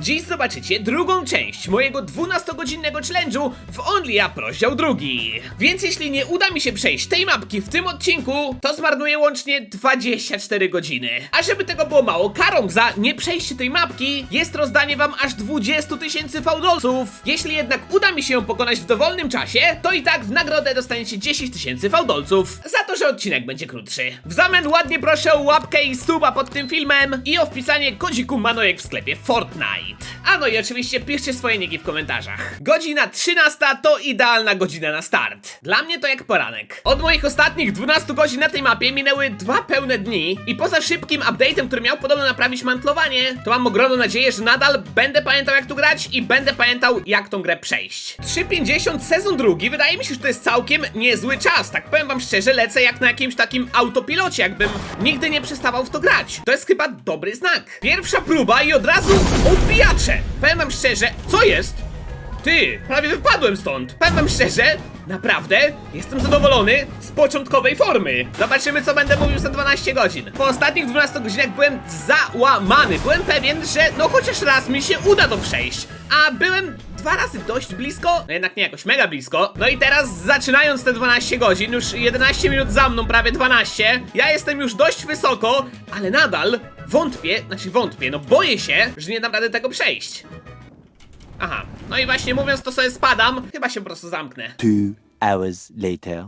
Dziś zobaczycie drugą część mojego 12-godzinnego challenge'u w Only Up rozdział drugi. Więc jeśli nie uda mi się przejść tej mapki w tym odcinku, to zmarnuję łącznie 24 godziny. A żeby tego było mało, karą za nieprzejście tej mapki jest rozdanie wam aż 20 tysięcy fałdolców. Jeśli jednak uda mi się ją pokonać w dowolnym czasie, to i tak w nagrodę dostaniecie 10 tysięcy fałdolców. Za to, że odcinek będzie krótszy. W zamian ładnie proszę o łapkę i suba pod tym filmem i o wpisanie kodziku Manojek w sklepie Fortnite. A no i oczywiście piszcie swoje niki w komentarzach. Godzina 13 to idealna godzina na start. Dla mnie to jak poranek. Od moich ostatnich 12 godzin na tej mapie minęły dwa pełne dni i poza szybkim update'em, który miał podobno naprawić mantlowanie, to mam ogromną nadzieję, że nadal będę pamiętał jak tu grać i będę pamiętał jak tą grę przejść. 3.50 sezon drugi, wydaje mi się, że to jest całkiem niezły czas. Tak powiem wam szczerze, lecę jak na jakimś takim autopilocie, jakbym nigdy nie przestawał w to grać. To jest chyba dobry znak. Pierwsza próba i od razu odbijacze. Powiem wam szczerze, co jest? Ty, prawie wypadłem stąd. Powiem wam szczerze, naprawdę jestem zadowolony z początkowej formy. Zobaczymy, co będę mówił za 12 godzin. Po ostatnich 12 godzinach byłem załamany. Byłem pewien, że no chociaż raz mi się uda to przejść. A byłem dwa razy dość blisko, no jednak nie jakoś mega blisko. No i teraz zaczynając te 12 godzin, już 11 minut za mną, prawie 12, ja jestem już dość wysoko, ale nadal wątpię, znaczy wątpię, no boję się, że nie dam rady tego przejść. Aha, no i właśnie mówiąc to sobie spadam, chyba się po prostu zamknę. Two hours later.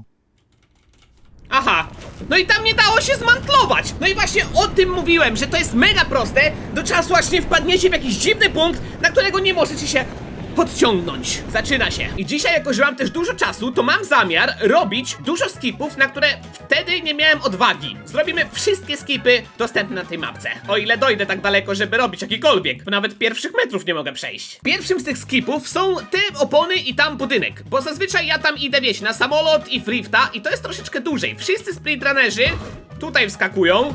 Aha, no i tam nie dało się zmantlować! No i właśnie o tym mówiłem, że to jest mega proste, do czasu aż nie wpadniecie w jakiś dziwny punkt, na którego nie możecie się podciągnąć. Zaczyna się. I dzisiaj, jako że mam też dużo czasu, to mam zamiar robić dużo skipów, na które wtedy nie miałem odwagi. Zrobimy wszystkie skipy dostępne na tej mapce. O ile dojdę tak daleko, żeby robić jakikolwiek, bo nawet pierwszych metrów nie mogę przejść. Pierwszym z tych skipów są te opony i tam budynek, bo zazwyczaj ja tam idę, wiecie, na samolot i frifta i to jest troszeczkę dłużej. Wszyscy sprintrunnerzy tutaj wskakują,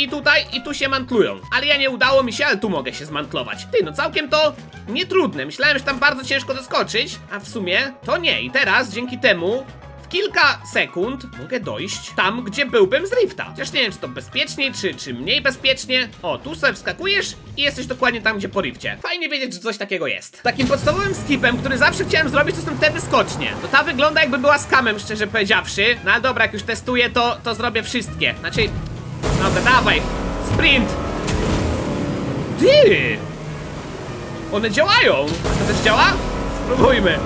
i tutaj, i tu się mantlują. Ale ja nie udało mi się, ale tu mogę się zmantlować. Ty, no całkiem to nie trudne. Myślałem, że tam bardzo ciężko doskoczyć, a w sumie to nie. I teraz, dzięki temu, w kilka sekund mogę dojść tam, gdzie byłbym z lifta. Chociaż nie wiem, czy to bezpieczniej, czy, czy mniej bezpiecznie. O, tu sobie wskakujesz i jesteś dokładnie tam, gdzie po lifcie. Fajnie wiedzieć, że coś takiego jest. Takim podstawowym skipem, który zawsze chciałem zrobić, to są te wyskocznie. To ta wygląda jakby była skamem, szczerze powiedziawszy. No ale dobra, jak już testuję, to, to zrobię wszystkie. Znaczy, Dobra, dawaj! Sprint! Ty! One działają! To też działa? Spróbujmy!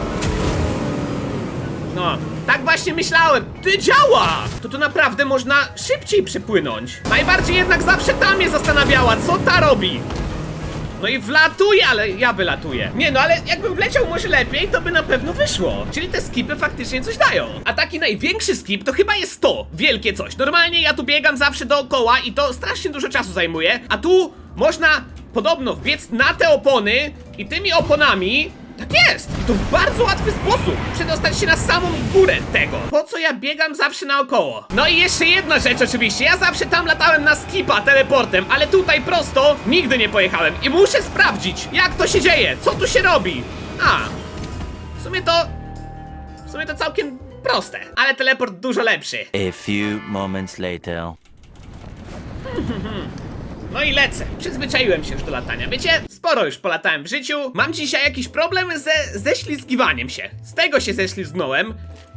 No, tak właśnie myślałem! Ty działa! To tu naprawdę można szybciej przepłynąć. Najbardziej jednak zawsze ta mnie zastanawiała, co ta robi? No i wlatuje, ale ja wylatuję. Nie no, ale jakbym wleciał może lepiej, to by na pewno wyszło. Czyli te skipy faktycznie coś dają. A taki największy skip to chyba jest to. Wielkie coś. Normalnie ja tu biegam zawsze dookoła i to strasznie dużo czasu zajmuje. A tu można podobno wbiec na te opony i tymi oponami tak jest! I to w bardzo łatwy sposób przedostać się na samą górę tego. Po co ja biegam zawsze naokoło? No i jeszcze jedna rzecz oczywiście. Ja zawsze tam latałem na skipa teleportem, ale tutaj prosto nigdy nie pojechałem. I muszę sprawdzić, jak to się dzieje, co tu się robi. A, w sumie to... W sumie to całkiem proste, ale teleport dużo lepszy. A few moments later. No i lecę. Przyzwyczaiłem się już do latania. Wiecie, sporo już polatałem w życiu. Mam dzisiaj jakiś problem ze ześlizgiwaniem się. Z tego się ześlizgnąłem.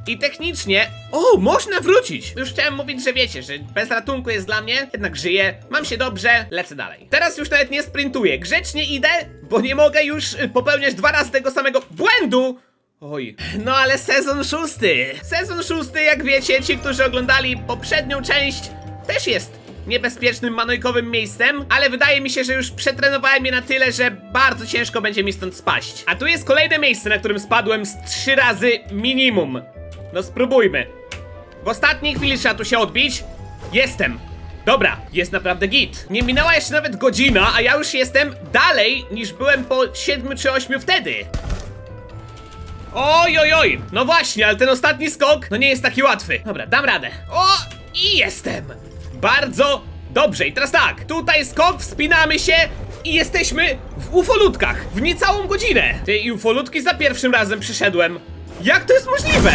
I technicznie... O, można wrócić! Już chciałem mówić, że wiecie, że bez ratunku jest dla mnie, jednak żyję, mam się dobrze, lecę dalej. Teraz już nawet nie sprintuję, grzecznie idę, bo nie mogę już y, popełniać dwa razy tego samego błędu! Oj. No ale sezon szósty. Sezon szósty, jak wiecie, ci, którzy oglądali poprzednią część, też jest niebezpiecznym manojkowym miejscem, ale wydaje mi się, że już przetrenowałem je na tyle, że bardzo ciężko będzie mi stąd spaść. A tu jest kolejne miejsce, na którym spadłem z trzy razy minimum. No spróbujmy. W ostatniej chwili trzeba tu się odbić. Jestem. Dobra, jest naprawdę git. Nie minęła jeszcze nawet godzina, a ja już jestem dalej niż byłem po 7 czy 8 wtedy. Oj, oj, oj! No właśnie, ale ten ostatni skok, no nie jest taki łatwy. Dobra, dam radę. O! I jestem! Bardzo dobrze. I teraz tak, tutaj skok, wspinamy się i jesteśmy w ufolutkach w niecałą godzinę. I ufolutki za pierwszym razem przyszedłem. Jak to jest możliwe?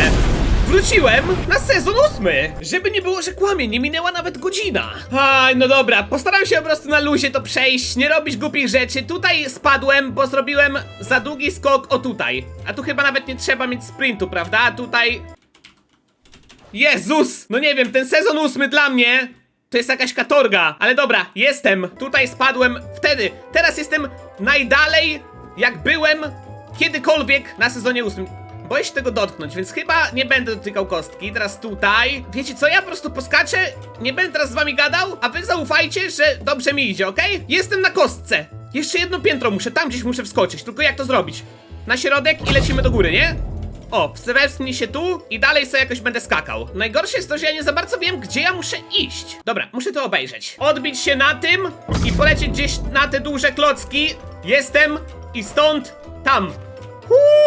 wróciłem na sezon ósmy. Żeby nie było, że kłamie, nie minęła nawet godzina. Aj, no dobra, postaram się po prostu na luzie to przejść, nie robić głupich rzeczy. Tutaj spadłem, bo zrobiłem za długi skok o tutaj. A tu chyba nawet nie trzeba mieć sprintu, prawda? A tutaj... Jezus! No nie wiem, ten sezon ósmy dla mnie to jest jakaś katorga, ale dobra, jestem. Tutaj spadłem wtedy. Teraz jestem najdalej, jak byłem kiedykolwiek na sezonie ósmym. Boję się tego dotknąć, więc chyba nie będę dotykał kostki. Teraz tutaj. Wiecie co, ja po prostu poskaczę, nie będę teraz z wami gadał, a wy zaufajcie, że dobrze mi idzie, okej? Jestem na kostce. Jeszcze jedno piętro muszę, tam gdzieś muszę wskoczyć, tylko jak to zrobić? Na środek i lecimy do góry, nie? O, wstewepnij się tu i dalej sobie jakoś będę skakał. Najgorsze jest to, że ja nie za bardzo wiem, gdzie ja muszę iść. Dobra, muszę to obejrzeć. Odbić się na tym i polecieć gdzieś na te duże klocki. Jestem i stąd tam.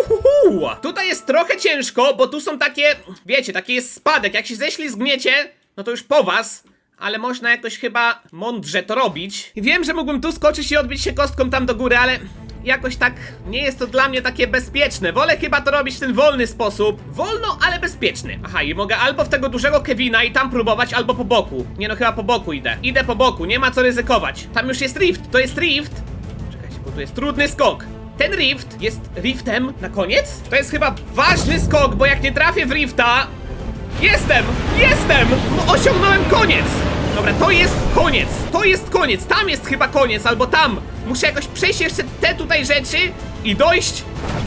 Uhuhu. Tutaj jest trochę ciężko, bo tu są takie, wiecie, taki jest spadek. Jak się ześlizgniecie, no to już po was. Ale można jakoś chyba mądrze to robić. Wiem, że mógłbym tu skoczyć i odbić się kostką tam do góry, ale jakoś tak nie jest to dla mnie takie bezpieczne. Wolę chyba to robić w ten wolny sposób. Wolno, ale bezpieczny. Aha, i mogę albo w tego dużego Kevina i tam próbować, albo po boku. Nie no, chyba po boku idę. Idę po boku, nie ma co ryzykować. Tam już jest rift, to jest rift. Czekajcie, bo tu jest trudny skok. Ten rift jest riftem na koniec? To jest chyba ważny skok, bo jak nie trafię w rifta... Jestem! Jestem! No osiągnąłem koniec! Dobra, to jest koniec! To jest koniec! Tam jest chyba koniec, albo tam! Muszę jakoś przejść jeszcze te tutaj rzeczy i dojść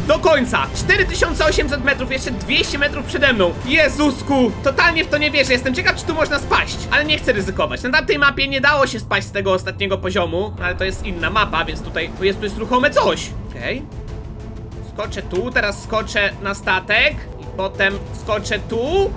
do końca. 4800 metrów, jeszcze 200 metrów przede mną. Jezusku! Totalnie w to nie wierzę. Jestem ciekaw, czy tu można spaść. Ale nie chcę ryzykować. Na tamtej mapie nie dało się spaść z tego ostatniego poziomu, ale to jest inna mapa, więc tutaj tu jest, tu jest ruchome coś. Okej. Skoczę tu, teraz skoczę na statek i potem skoczę tu.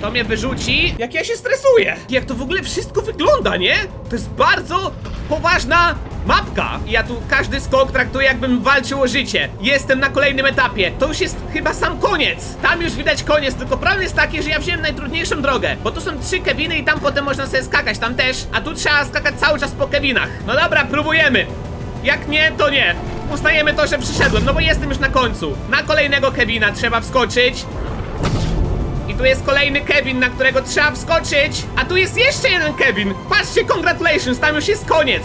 To mnie wyrzuci. Jak ja się stresuję. Jak to w ogóle wszystko wygląda, nie? To jest bardzo poważna mapka. I ja tu każdy skok traktuję jakbym walczył o życie. Jestem na kolejnym etapie. To już jest chyba sam koniec. Tam już widać koniec, tylko problem jest taki, że ja wziąłem najtrudniejszą drogę. Bo tu są trzy Keviny i tam potem można sobie skakać, tam też. A tu trzeba skakać cały czas po Kevinach. No dobra, próbujemy. Jak nie, to nie. Uznajemy to, że przyszedłem, no bo jestem już na końcu. Na kolejnego Kevina trzeba wskoczyć. Tu jest kolejny Kevin, na którego trzeba wskoczyć. A tu jest jeszcze jeden Kevin. Patrzcie, congratulations, tam już jest koniec.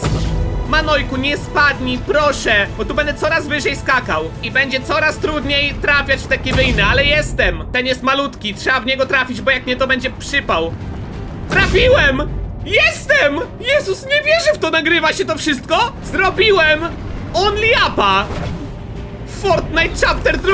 Manojku, nie spadnij, proszę, bo tu będę coraz wyżej skakał i będzie coraz trudniej trafiać w te Keviny, ale jestem. Ten jest malutki, trzeba w niego trafić, bo jak nie, to będzie przypał. Trafiłem! Jestem! Jezus, nie wierzę w to, nagrywa się to wszystko? Zrobiłem! Only Upa! Fortnite Chapter 2!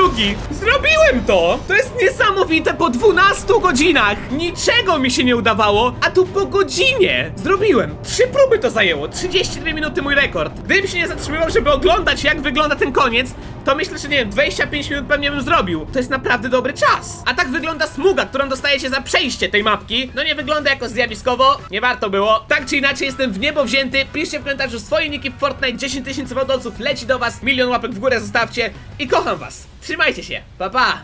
Zrobiłem to! To jest niesamowite po 12 godzinach! Niczego mi się nie udawało, a tu po godzinie! Zrobiłem! Trzy próby to zajęło, 32 minuty mój rekord. Gdybym się nie zatrzymywał, żeby oglądać jak wygląda ten koniec, to myślę, że nie wiem, 25 minut pewnie bym zrobił. To jest naprawdę dobry czas. A tak wygląda smuga, którą dostajecie za przejście tej mapki. No nie wygląda jako zjawiskowo, nie warto było. Tak czy inaczej jestem w niebo wzięty. Piszcie w komentarzu swoje niki w Fortnite, 10 tysięcy wodolców leci do was, milion łapek w górę zostawcie i kocham was. Trzymajcie się, pa pa!